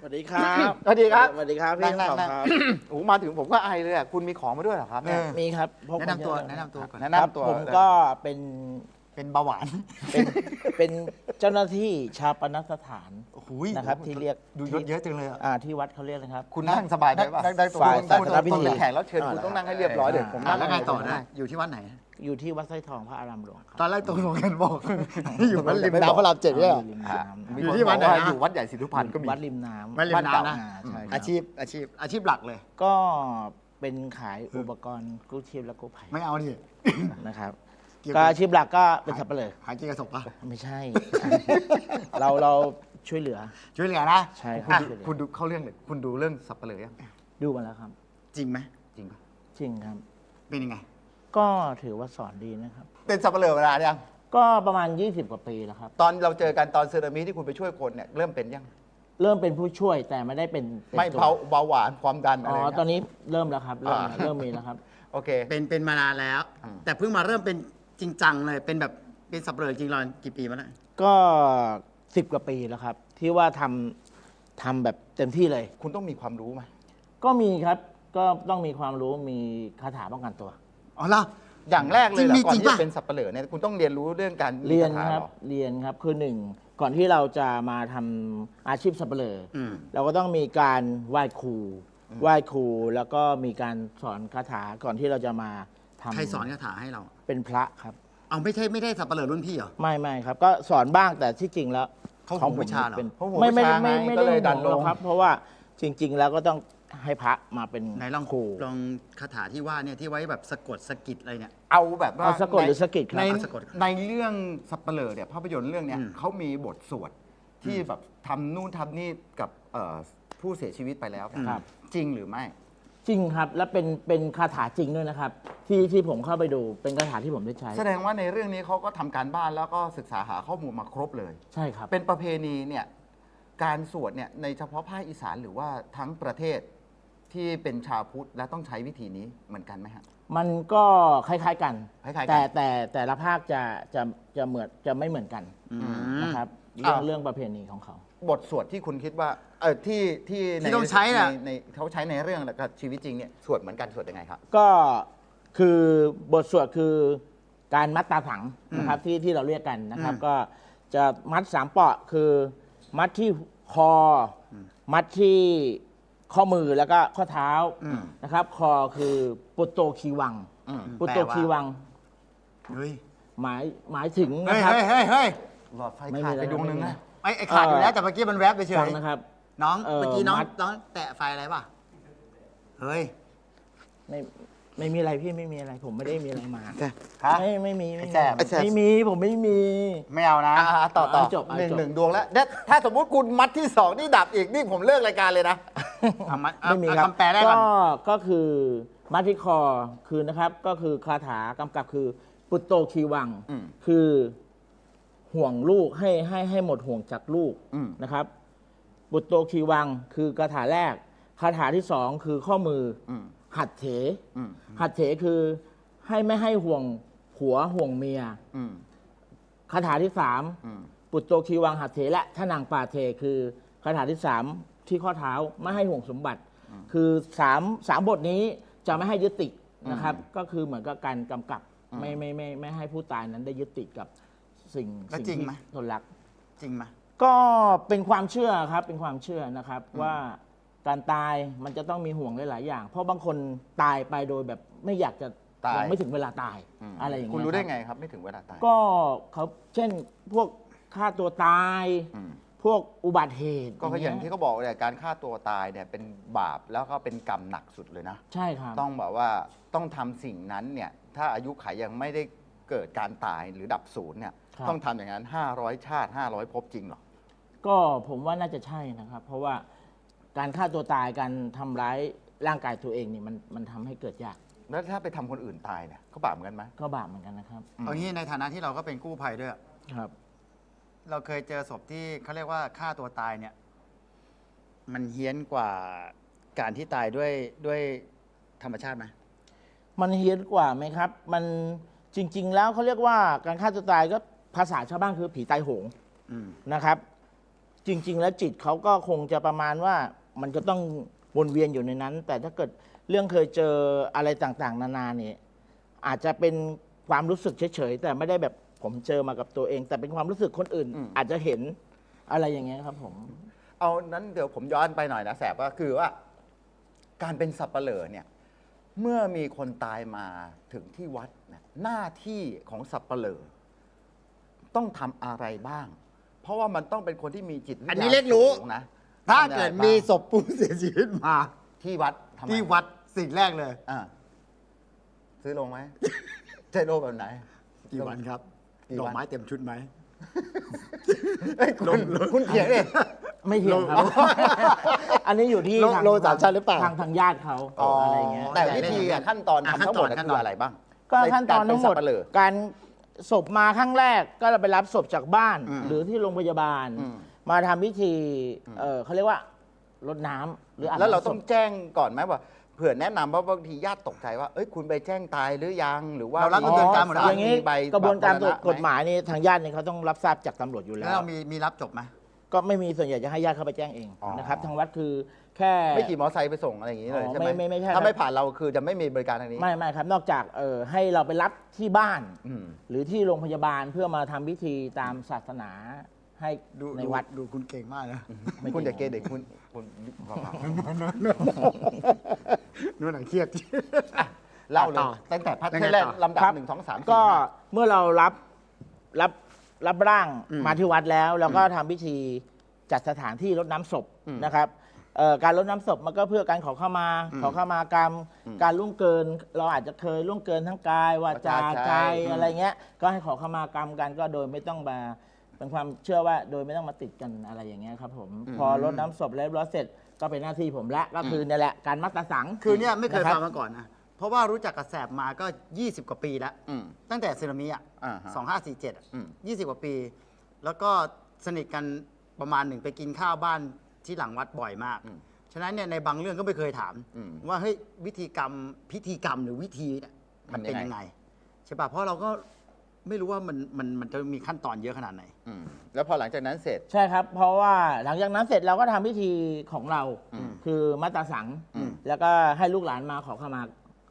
สวัสดีครับสวัสดีครับสวัสดีครับนั่พี่งนั่งสองนั่งครับโอ้โหมาถึงผมก็ไอเลยอะคุณมีของมาด้วยเหรอครับเนี่ย มีครับพกแนะนำตัวมาเยอะแนะนำตัวก่อน แนะครับนำตัวผมก็เป็นเป็นเบาหวานเป็นเป็นเจ้าหน้าที่ชาปนสถานโอ้โหนะครับ ที่เรียกดูยศเยอะจังเลยอะอ่าที่วัดเขาเรียกนะครับ คุณนั่งสบายได้ป่ะนั่งนั่งตรงฝ่ายนั่งศาสนพิธีคุณเป็นแขกรับเชิญคุณต้องนั่งให้เรียบร้อยเดี๋ยวผมอะนั่งแล้วไงต่อม่ได้ อยู่ที่วัดไหน อยู่ที่วัดสร้อยทองพระอารามหลวงครับตอนแรกตกลงกันบอก อยู่วัดริมน้ำพระรามเจ็ดเนี่ยเหรอริมอะน้ำมีอยู่คนที่วัดไหนบอกานะ อยู่วัดใหญ่ศรีทุพันธ์ก็มี วัดริมน้ำวัดริมน้ำนะอ่าใช่ครับอาชีพอาชีพอาชีพหลักเลย ก็เป็นขายอุปกรณ์กู้ชีพและกู้ภัยไม่เอาดิ นะครับเกี่ยวก็กับอาชีพหลักก็เป็นสับปะเลอหากินกระสบปะไม่ใช่ เราเราช่วยเหลือ ช่วยเหลือนะใช่คคุรัณบช่วยเหลือ คุณดูเข้าเรื่องเลยคุณดูเรื่องสับเปลือยังดูมาแล้วครับ จริงไหมจริงปะจริงครับ เป็นยังไง ก็ถือว่าสอนดีนะครับ เป็นสับเปลือเวลายัง ก็ประมาณ 20 กว่าปีแล้วครับ ตอนเราเจอกันตอนเซรามิที่คุณไปช่วยคนเนี่ยเริ่มเป็นยัง เริ่มเป็นผู้ช่วยแต่ไม่ได้เป็นป็นไม่ตัวเบาเบาหวานความดันอะอ๋ไรอเงี้ยตอนนี้เริ่มแล้วครับ เริ่มอ่า เริ่มมีแล้วครับ โอเค เป็นเป็นมานานแล้ว อืม แต่เพิ่งมาเริ่มเป็นจริงจังเลย เป็นแบบเป็นสับเปลือจริงๆรอนกี่ปีมาแล้วก็สิบกว่าปีแล้วครับ ที่ว่าทำทำแบบเต็มที่เลย คุณต้องมีความรู้ไหมก็มีครับก็ต้องมีความรู้มีคาถาป้องกันตัว อ๋อเหรอ อย่างแรกเลยเหรอจริงก่อนจริงที่ปะจะเป็นสับเปลือเนี่ยคุณต้องเรียนรู้เรื่องการเรียนมีาถาครับหอเรียนครับ คือหนึ่งก่อนที่เราจะมาทำอาชีพสับเปลือออืม เราก็ต้องมีการไหว้ครูไหว้ครูแล้วก็มีการสอนคาถาก่อนที่เราจะมาทำใครสอนคาถาให้เรา เป็นพระครับ เอาไม่ใช่ไม่ได้สับเปลือรุ่นพี่เหรอ ไม่ไม่ครับ ก็สอนบ้างแต่ที่จริงแล้วเขาของห่วงผมวิชาเหรอ เป็นเขาห่วงไม่ไม่วิชาไม่ไงไม่ก็ได้เลยดัดันนลลงงครับ เพราะว่าจริง ๆ แล้วก็ต้อง ให้พระมาเป็นไหนลองครู ลองคาถาที่ว่าเนี่ยที่ไว้แบบสะกดสะกิดอะไรเนี่ย เอาแบบว่าเอาสะกดในหรือสะกิดครับ ในเอาสะกดครับในเรื่องสับเปลือเนี่ยภาพยนตร์เรื่องเนี้ยอืม เขามีบทสวดที่แบบทำนู่นทำนี่กับเอ่อผู้เสียชีวิตไปแล้วเนี่ยครับ จริงหรือไม่ จริงครับ และเป็นเป็นคาถาจริงด้วยนะครับ ที่ที่ผมเข้าไปดูเป็นคาถาที่ผมได้ใช้ แสดงว่าในเรื่องนี้เขาก็ทำการบ้านแล้วก็ศึกษาหาข้อมูลมาครบเลย ใช่ครับ เป็นประเพณีเนี่ยการสวดเนี่ยในเฉพาะภาคอีสานหรือว่าทั้งประเทศ ที่เป็นชาวพุทธและต้องใช้วิธีนี้เหมือนกันไหมฮะ มันก็คล้ายๆกัน คล้ายๆกันแต่แต่แต่ละภาคจะจะจะเหมือนจะไม่เหมือนกันอืมนะครับเรื่องอ่า เรื่องประเพณีของเขา บทสวดที่คุณคิดว่าเออที่ที่ที่ต้องใช้น่ะ ในเขาใช้ในเรื่องแล้วก็ชีวิตจริงเนี่ยสวดเหมือนกันสวดยังไงครับ ก็คือบทสวดคือการมัดตาสังนะครับที่ที่เราเรียกกันนะครับ อืมก็จะมัดสามเปาะคือมัดที่คออมัดที่ ข้อมือแล้วก็ข้อเท้าอืม นะครับ คอคือปุตโตคีวัง อืมปุตโตคีวัง เฮ้ยหมายหมายถึงเฮ้นะยครับ เฮ้ยเฮ้ยเฮ้ยหลอดไฟไม่ขามีดอะไรไปดวงนึงไม่มีนะอะไรไอ้ไอ้ขาดอยู่เอ่อแล้วแต่เมื่อกี้มันแวบไปเฉฟังยนะครับ น้องเอ่อเมื่อกี้น้องมัด น้องแตะไฟอะไรป่ะเฮ้ย ไม่ไม่มีอะไรพี่ไม่มีอะไร ผมไม่ได้มีอะไรมาฮะไม่ไม่มีไม่มีไอ้แสบไอ้แสบไม่มีผมไม่มี ไม่เอานะอ่าต่อต่อเอาจบเอาหนึ่งจบ หนึ่งดวงแล้วเดี๋ยวถ้าสมมติคุณมัดที่สองนี่ดับอีกนี่ผมเลิกรายการเลยนะ เอามาเอาไม่มีเอาครับคำแปลได้ก่อน ก็ก็คือมัดที่คอคือนะครับก็คือคาถากำกับคือปุตโตคีวัง อืม คือห่วงลูกให้ให้ให้หมดห่วงจากลูกอืม นะครับ ปุตโตคีวังคือคาถาแรกคาถาที่สองคือข้อมือออืมหัดเถ อืม หัดเถคือให้ไม่ให้ห่วงผัวห่วงเมียอืม คาถาที่สาม อืม ปุตโตคีวังหัตเถและทนังปาเทคือคาถาที่สาม ที่ข้อเท้าไม่ให้ห่วงสมบัติ คือสามสามบทนี้จะไม่ให้ยึดติดนะครับ ก็คือเหมือนกับการกำกับไม่ไม่ไม่ไม่ให้ผู้ตายนั้นได้ยึดติดกับสิ่งแล้วสิ่งจริงที่ไหม ตนรัก จริงไหม ก็เป็นความเชื่อครับเป็นความเชื่อนะครับว่าการตายมันจะต้องมีห่วงหลาย ๆ อย่าง เพราะบางคนตายไปโดยแบบไม่อยากจะตายยังไม่ถึงเวลาตายอืมอะไรอย่างคุณเงี้ยรู้ได้ครับไงครับไม่ถึงเวลาตายก็เขาเช่นพวกฆ่าตัวตาย อืม พวกอุบัติเหตุก็อย่างเงี้ที่เขาบอกเลยการฆ่าตัวตายเนี่ยเป็นบาปแล้วก็เป็นกรรมหนักสุดเลยนะ ใช่ครับ ต้องแบบว่าต้องทำสิ่งนั้นเนี่ยถ้าอายุขัยยังไม่ได้เกิดการตายหรือดับศูนย์เนี่ยครับ ต้องทำอย่างนั้น 500 ชาติ 500ภพจริงเหรอ ก็ผมว่าน่าจะใช่นะครับ เพราะว่าการฆ่าตัวตายการทำร้ายร่างกายตัวเองนี่มันมันทำให้เกิดยากแล้วถ้าไปทำคนอื่นตายเนี่ยเขาบาปเหมือนกันไหมก็บาปเหมือนกันนะครับอืมเอางี้ในฐานะที่เราก็เป็นกู้ภัยด้วย ครับ เราเคยเจอศพที่เขาเรียกว่าฆ่าตัวตายเนี่ย มันเฮี้ยนกว่าการที่ตายด้วยด้วยธรรมชาติไหมมันเฮี้ยนกว่าไหมครับ มันจริง ๆ แล้วเขาเรียกว่าการฆ่าตัวตายก็ภาษาชาวบ้านคือผีตายโหงอืม นะครับ จริง ๆ แล้วจิตเขาก็คงจะประมาณว่ามันจะต้องวนเวียนอยู่ในนั้น แต่ถ้าเกิดเรื่องเคยเจออะไรต่างๆ นานาเนี่ยอาจจะเป็นความรู้สึกเฉยๆแต่ไม่ได้แบบ ผมเจอมากับตัวเอง แต่เป็นความรู้สึกคนอื่นอืมอาจจะเห็นอะไรอย่างเงี้ยครับ ผม เอานั้นเดี๋ยวผมย้อนไปหน่อยนะแสบก็คือว่า การเป็นสับเปลอเนี่ย เมื่อมีคนตายมาถึงที่วัดเนี่ยหน้าที่ของสับเปลอต้องทำอะไรบ้าง เพราะว่ามันต้องเป็นคนที่มีจิตวิทยาอันนี้เล็กรู้ สูงนะถ้าทำอะไรเกิดบ้งมีศพผู้เสียชีวิตมา ที่วัดทำไมที่วัดสิ่งแรกเลย อ่าซื้อลงไหมใช่โลแบบไหน กี่วันครับ กี่ดอวักนไม้เต็มชุดไหม เอ้ยคุณคุณเถียงดิไม่เถียงครับ อันนี้อยู่ที่โลทางโลสามชั้นหรือเปล่า ทางทางญาติเขาอ๋อออะไรเงี้ย แต่วิธีอะขั้นตอนอะทำทั้งหมดขั้นตอน คืออะไรบ้างก็ขั้นตอนทั้งหมด ใการเป็นสับเปลือการศพมาครั้งแรกก็เราไปรับศพจากบ้าน อืมหรือที่โรงพยาบาล อืม มาทำพิธีเออเขาเรียกว่ารดน้ำหรืออาบแล้วเราน้ำศต้องพแจ้งก่อนไหมว่าเผื่อแนะนำว่าบางทีญาติตกใจว่าเอ้ยคุณไปแจ้งตายหรือยังหรือว่าเรารับกระบวนการหมดแล้ว อย่างนี้ใบกระบวนการมณะกฎหมายนี่ทางญาติเนี่ยเขาต้องรับทราบจากตำรวจอยู่แล้แล้วว เรามีมีรับจบไหม ก็ไม่มีส่วนใหญ่จะให้ญาติเข้าไปแจ้งเองอ๋อ นะครับทางวัดคือแค่ ไม่ขี่มอเตอร์ไซค์ไปส่งอะไรอย่างนี้เลยอ๋อใช่ไหมไม่ไม่ไม่ใช่ครับ ถ้าไม่ผ่านเราคือจะไม่มีบริการทางนี้ ไม่ไม่ครับ นอกจากเออให้เราไปรับที่บ้าน อืม หรือที่โรงพยาบาลเพื่อมาทำพิธีตามศาสนา ให้ดูในดูวัด ดูคุณเก่งมากนะไม่คุณเกี่ยวจะเกย์เด็กคุณคุณเปล่านู่นหนังเครียดๆเล่าเลยต่อตั้งแต่พัดยังไงแรกต่อลำดับครับ หนึ่งสองสามสี่ก็ห้า เมื่อเรารับรับรับร่างอืมมาที่วัดแล้ว เราก็ทำพิธีจัดสถานที่รดน้ำศพอืมนะครับเอ่อการรดน้ำศพมันก็เพื่อการขอเข้ามา อืมขอเข้ามากรรม อืมการล่วงเกิน เราอาจจะเคยล่วงเกินทั้งกายวาจาวาจาใจ ใจอืมอะไรเงี้ย ก็ให้ขอเข้ามากรรมกันก็โดยไม่ต้องมา เป็นความเชื่อว่าโดยไม่ต้องมาติดกันอะไรอย่างเงี้ยครับผมพอรดน้ำศพแล้วเรียบร้อยเสร็จก็เป็นหน้าที่ผมละก็คือเนี่ยแหละการมัตตสังคือเนี่ยไม่เคยนะรับฟังมาก่อนนะ เพราะว่ารู้จักกับแสบมาก็ 20 กว่าปีแล้ว อืม ตั้งแต่สึนามิอะอ่าฮะสองห้าสี่เจ็ดอืม ยี่สิบกว่าปี แล้วก็สนิทกันประมาณหนึ่งไปกินข้าวบ้านที่หลังวัดบ่อยมากอืมฉะนั้นเนี่ยในบางเรื่องก็ไม่เคยถาม อืมว่าเฮ้ยวิธีกรรมพิธีกรรมหรือวิธีเนี่ยมันเป็นทำยังไงยังไง ใช่ป่ะเพราะเราก็ ไม่รู้ว่ามันมันมันจะมีขั้นตอนเยอะขนาดไหน อืมแล้วพอหลังจากนั้นเสร็จ ใช่ครับ เพราะว่าหลังจากนั้นเสร็จเราก็ทำพิธีของเรา อืมคือมัตตสัง อืมแล้วก็ให้ลูกหลานมาขอเข้ามา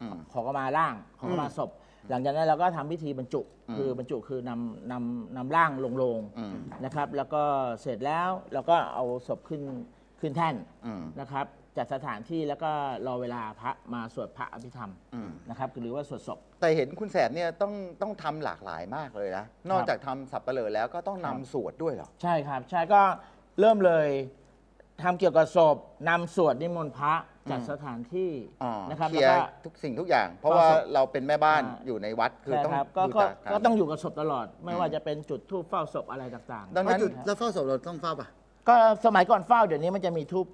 อืมขอเข้ามาร่าง ขอเข้ามาศพ หลังจากนั้นเราก็ทำพิธีบรรจุ อืม คือบรรจุคือนำนำนำร่างลงโลงอืมนะครับ แล้วก็เสร็จแล้วเราก็เอาศพขึ้นขึ้นแท่นอืมนะครับ จัดสถานที่แล้วก็รอเวลาพระมาสวดพระอภิธรรมอืม นะครับหรือว่าสวดศพ แต่เห็นคุณแสบเนี่ยต้องต้องทำหลากหลายมากเลยนะ นอกจากทำสับเปลือแล้วก็ต้องนำสวดด้วยเหรอ ใช่ครับใช่ก็เริ่มเลยทำเกี่ยวกับศพนำสวดนิมนต์พระจัดอืมสถานที่อ่านะครับเคลีแล้วยก็ร์ทุกสิ่งทุกอย่าง เพราะว่าเฝ้าศพเราเป็นแม่บ้านอ่า อยู่ในวัดคือใช่ต้องครับก็ดูก็จาการ ก็ต้องอยู่กับศพตลอด ไม่อืมว่าจะเป็นจุดทูปเฝ้าศพอะไรต่างดังนั้นแล้วจุดแล้วเฝ้าศพเราต้องเฝ้าป่ะๆก็สมัยก่อนเฝ้าเดี๋ยวนี้มันจะมีทูบ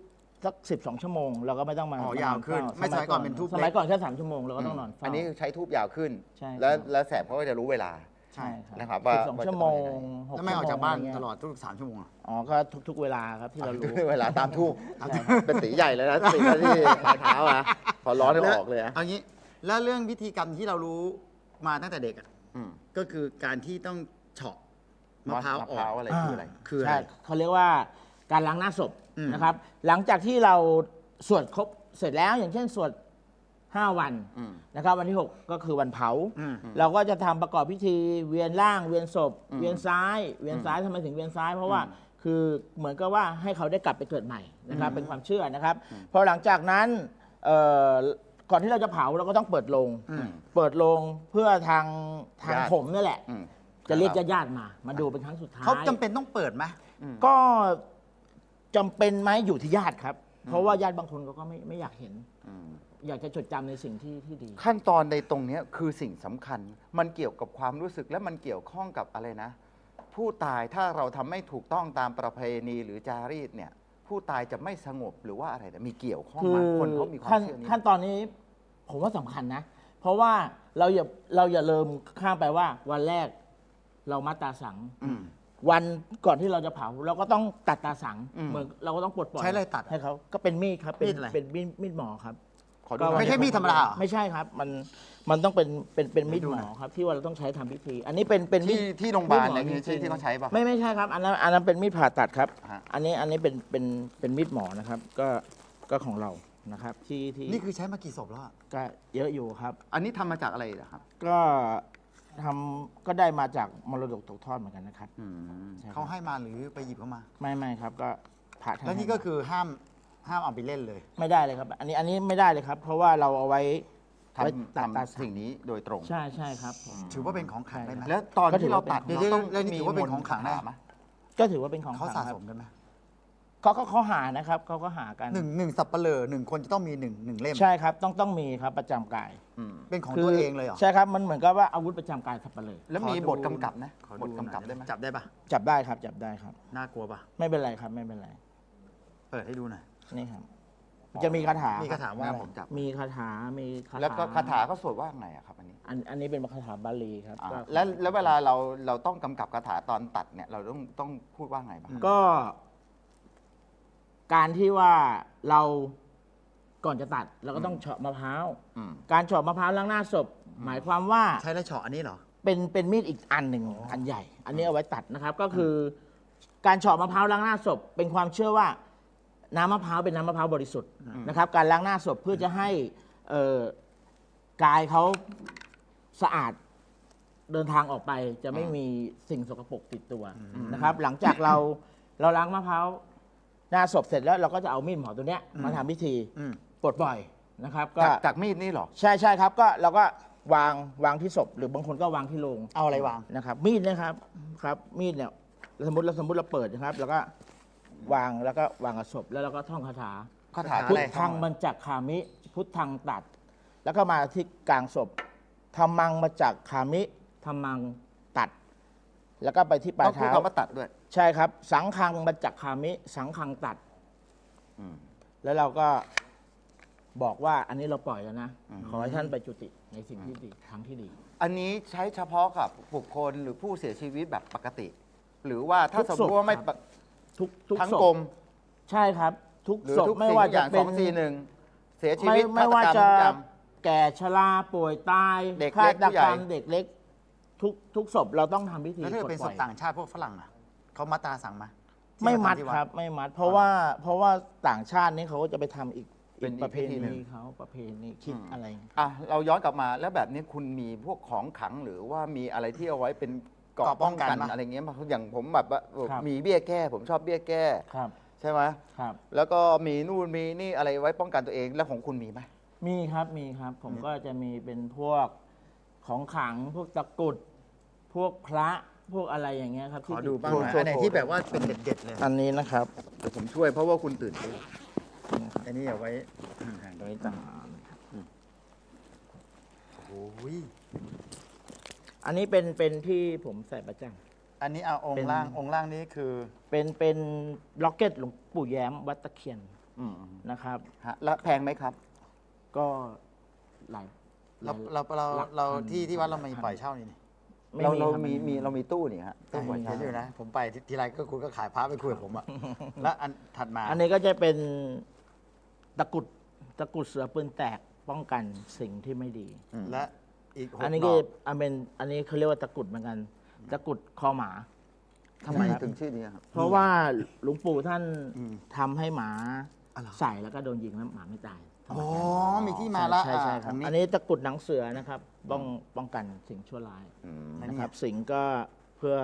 สักสิบสองชั่วโมงเราก็ไม่ต้องมาอ๋อยาวขึ้นเฝ้ไม่สมัยก่อนเป็นทูบเล็กสมัยก่อนแค่สามชั่วโมงเราก็ต้องนอนเฝ้า อันนี้ใช้ทูบยาวขึ้น ใช่ครับ แล้วแล้วแสบเขาก็จะรู้เวลา ใช่ครับนะครับว่าสิบสองว่าจะชั่วโมงต้องยังไง หกแล้วไม่ออกชั่วโมงจากบ้านะไรเงี้ยตลอดทุกสามชั่วโมงอะอ๋อก็ทุก ๆ เวลาครับที่เรารู้ เวลาตามทูบใช่ครับเป็นตีใหญ่เลยนะตีหน้าที่ปลายเท้าอะพอร้อนก็ออกเลยอะเอางี้แล้วเรื่องพิธีกรรมที่เรารู้มาตั้งแต่เด็กอะอืมก็คือการที่ต้องเฉาะมะพร้าวมะอพร้าวอก อะไรคืออะไร คืออะไร ใช่เขาเรียกว่าการล้างหน้าศพอืม นะครับ หลังจากที่เราสวดครบเสร็จแล้วอย่างเช่นสวด5วันอืมนะครับ วันที่6ก็คือวันเผาอืมเราก็จะทำประกอบพิธีเวียนร่างเวียนศพอืมเวียนซ้าย เวียนซ้ายทำไมถึงเวียนซ้าย เพราะว่าคือเหมือนกับว่าให้เขาได้กลับไปเกิดใหม่นะครับ เป็นความเชื่อนะครับพอหลังจากนั้นเอ่อก่อนที่เราจะเผาเราก็ต้องเปิดโลงอืมเปิดโลงเพื่อทางทางญาติผมนี่แหละอืมจะเรียกญาติๆมา มาดูเป็นครั้งสุดท้ายเขาจำเป็นต้องเปิดไหมก็ จำเป็นไหมอยู่ที่ญาติครับ เพราะว่าญาติบางคนเขาก็ไม่ไม่อยากเห็น อืม อยากจะจดจำในสิ่งที่ที่ดี ขั้นตอนในตรงเนี้ยคือสิ่งสำคัญ มันเกี่ยวกับความรู้สึกและมันเกี่ยวข้องกับอะไรนะ ผู้ตายถ้าเราทำไม่ถูกต้องตามประเพณีหรือจารีตเนี่ย ผู้ตายจะไม่สงบหรือว่าอะไรนะมีเกี่ยวข้องคืไหอมคนเขามีความขั้นเชื่อนี้ ขั้นตอนนี้ผมว่าสำคัญนะ เพราะว่าเราอย่าเราอย่าเลิมข้ามไปว่าวันแรกเรามัดตาสัง อืม วันก่อนที่เราจะเผาเราก็ต้องตัดตาสังอืมเหมือนเราก็ต้องปลดปล่อยใช้อะไรตัดให้เขาก็เป็นมีดครับเป็นมีดอะไร เป็นมีดมีดหมอครับขอดูก็หน่อยไม่ใช่มีดธรรมดาเหรอ ไม่ใช่ครับ มันมันต้องเป็นเป็นเป็นมีดให้ดูหมหน่ออยครับ ที่ว่าเราต้องใช้ทำพิธี อันนี้เป็นเป็นมีที่ด ที่โรงพยาบาลมีดหมอเนี่ยคือจริงๆที่เขาใช้ป่ะ ไม่ไม่ใช่ครับอันนั้นอันนั้นเป็นมีดผ่าตัดครับ ฮะ อันนี้อันนี้เป็นเป็นเป็นมีดหมอนะครับ ก็ก็ของเรานะครับ ที่ที่นี่คือใช้มากี่ศพแล้วอะก็เยอะอยู่ครับ อันนี้ทำมาจากอะไรนะครับ ก็ ทำก็ได้มาจากมรดกตกทอดเหมือนกันนะครับ อืมช่ครับ เขาให้มาหรือไปหยิบเขามา ไม่ไม่ครับก็พระท่านแล้วนี่ให้ก็มาคือห้ามห้ามเอาไปเล่นเลย ไม่ได้เลยครับ อันนี้อันนี้ไม่ได้เลยครับ เพราะว่าเราเอาไว้ทไว้ตัดำตาทำสิ่งนี้โดยตรง ใช่ใช่ครับผม ถือว่าเป็นของขลังได้ไหมแล้วตอนก็ถืที่อเราว่าเป็น ตัดเดี๋ยวเราต้องเดี๋ยวนี่ถือว่าเป็นของขลังได้มนต์คาถาไหมก็ถือว่าเป็นของเขาขลัสะงคสรับมกันไหม เขาเขาเขาหานะครับเขาก็หากันหนึ่งหนึ่งสับเปลือหนึ่งคนจะต้องมีหนึ่งหนึ่งเล่มใช่ครับ ต้องต้องมีครับประจำกายอืมเป็นของคืตัวเองเลยเหรอใช่ครับมันเหมือนกับว่าอาวุธประจำกายสับปะเลยแล้วมีขอดูบทกำกับนะขอบทกำกับได้ไหมจับได้ปะจับได้ครับจับได้ครับ น่ากลัวปะไม่เป็นไรครับไม่เป็นไรเปิดให้ดูหน่อย นี่ครับ จะมีคาถามีคาถาว่าหอะน้ไรผมจับ มีคาถามีคาถาแล้วก็คาถาเขาสวดว่าไงอะครับอันนี้อันอันนี้เป็นคาถาบาลีครับอ่าก็ แล้วแล้วเวลาเราเราต้องกำกับคาถาตอนตัดเนี่ยเราต้องต้องพูดว่าไงบ้าง ก็ การที่ว่าเราก่อนจะตัดเราก็ต้องเฉาะมะพร้าวอืม การเฉาะมะพร้าวล้างหน้าศพ หมายความว่า ใช้แล้วเฉาะอันนี้เหรอ เป็นเป็นมีดอีกอันหนึ่งอันใหญ่ อันนี้เอาไว้ตัดนะครับ ก็คืออการเฉาะมะพร้าวล้างหน้าศพ เป็นความเชื่อว่า น้ำมะพร้าวเป็นน้ำมะพร้าวบริสุทธิ์นะครับ การล้างหน้าศพเพื่อจะให้เอ่อกายเขาสะอาดเดินทางออกไป จะไม่มีสิ่งสกปรกติดตัวนะครับ หลังจากเราเราล้างมะพร้าวห น้าศพเสร็จแล้วเราก็จะเอามีดหมอตัวเนี้ยมาทำพิธีอืมปลดปล่อยนะครับ ก็จากจากมีดนี่เหรอ ใช่ใช่ครับ ก็เราก็วางวางที่ศพ หรือบางคนก็วางที่โรงเอาอะไรวาง นะครับ มีดนะครับครับ มีดเนี่ยสมมติเราสมมติเราเปิดนะครับแล้วก็วางแล้วก็วางกับศพแล้วเราก็ท่องคาถา คาถาคาถาพุอะทไรธังบรรจักขามิ พุทธังตัด แล้วก็มาที่กลางศพธรรมังบรรจักขามิธรรมังตัด แล้วก็ไปที่ปลาต้ยองพูดเท้าคำว่าตัดด้วย ใช่ครับ สังคังบรรจักขามิ สังคังตัดอืมแล้วเราก็บอกว่าอันนี้เราปล่อยแล้วนะอืมขอให้ท่านไปจุติในสิ่งที่ดีทางที่ดี อันนี้ใช้เฉพาะกับบุคคลหรือผู้เสียชีวิตแบบปกติ หรือว่าถ้าทุกสมศมพติว่าไม่ครับปกทุกทุกทั้งศพกลมใช่ครับ ทุกหรือศพทุกไม่สิ่งว่าอจะย่างเป็สนองสี่หนึ่งเสียชีไม่วิตไม่ฆว่าตกรรจะทุกอย่างแก่ชราป่วยตายเด็กฆาเล็กตผู้ใหญ่กรรมเด็กเล็ก ทุกทุกศพเราต้องทำพิธีแล้วถ้าปลดเป็นปศล่อพยต่างชาติพวกฝรั่งอะ เขามาตราสั่งมาที่ไม่มัดาทำที่วัครับ ไม่มัด เพราะว่าเพราะว่าต่างชาตินี่เขาก็จะไปทำอีกเป็นอีกอีกประเพพิธีหนึ่ณีงเขาประเพณีคิดอืม อะไร อะเราย้อนกลับมาแล้วแบบนี้คุณมีพวกของขลังหรือว่ามีอะไรที่เอาไว้เป็นเกราะเกราะป้ป้อองงกักันนปะ อะไรเงี้ยมาอย่างผมแบบว่าครับ มีเบี้ยแก้ ผมชอบเบี้ยแก้ครับใช่ไหมครับ แล้วก็มีนู่นมีนี่อะไรไว้ป้องกันตัวเองแล้วของคุณมีไหม มีครับมีครับ ผมก็จะมีเป็นพวกของขลังพวกตะกรุด พวกพระ พวกอะไรอย่างเงี้ยครับขที่อดูบ้างติหน่อยตัวอันไหนที่แบบว่าเป็นเด็ดๆเลยอันนี้นะครับเดี๋ยวผมช่วยเพราะว่าคุณตื่นเต้นอันนี้เอาไว้ตรงนี้ต่างโอ้ยอันนี้เป็นเป็นที่ผมใส่ประจำ อันนี้เอาองเป็ค์นล่างองค์ล่างนี้คือเป็นเป็นล็อกเก็ตหลวงปู่แย้มวัดตะเคียนอืมนะครับ ฮะแล้วแพงไหมครับ ก็หลายหเราลาย เราเราหลักเราพันที่ที่วัดเรามีหลักพันปล่อยเช่านี่นี่ ไม่เราเราคบมีมีเรามีตู้นี่ฮะตู้ไม่ปล่อยมีเช่าเห็นอยู่นะ ผมไปทีทีไรก็คุณก็ขายพระไปคุยกับผมอะแล้วอันถัดมา อันนี้ก็จะเป็นตะกรุดตะกรุดเสือปืนแตกป้องกันสิ่งที่ไม่ดี และอีกหกอันนี้ดก็อกอันเป็นอันนี้เขาเรียกว่าตะกรุดเหมือนกัน ตะกรุดคอหมา ทำไมนะครับถึงชื่อนี้ครับ เพราะว่าหลวงปู่ท่านอืมทำให้หมาอะไรอใส่แล้วก็โดนยิงแล้วหมาไม่ตาย อ๋อ มีที่มาละใช่ใช่อะครับอันนี้อันนี้ตะกรุดหนังเสือนะครับป้องป้องกันสิ่งชั่วร้ายอืมอันนี้นะครับ สิ่งก็เพื่อ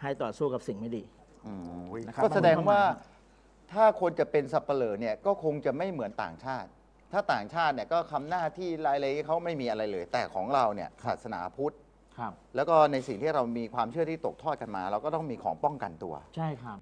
ให้ต่อสู้กับสิ่งไม่ดีอืมโอ้ยนะครับก็แสดงว่ามันเข้ามาถ้าคนจะเป็นสับเปลอเนี่ยก็คงจะไม่เหมือนต่างชาติ ถ้าต่างชาติเนี่ยก็คำหน้าที่รายละเอียดเขาไม่มีอะไรเลย แต่ของเราเนี่ยศาสนาพุทธครับแล้วก็ในสิ่งที่เรามีความเชื่อที่ตกทอดกันมา เราก็ต้องมีของป้องกันตัว ใช่ครับ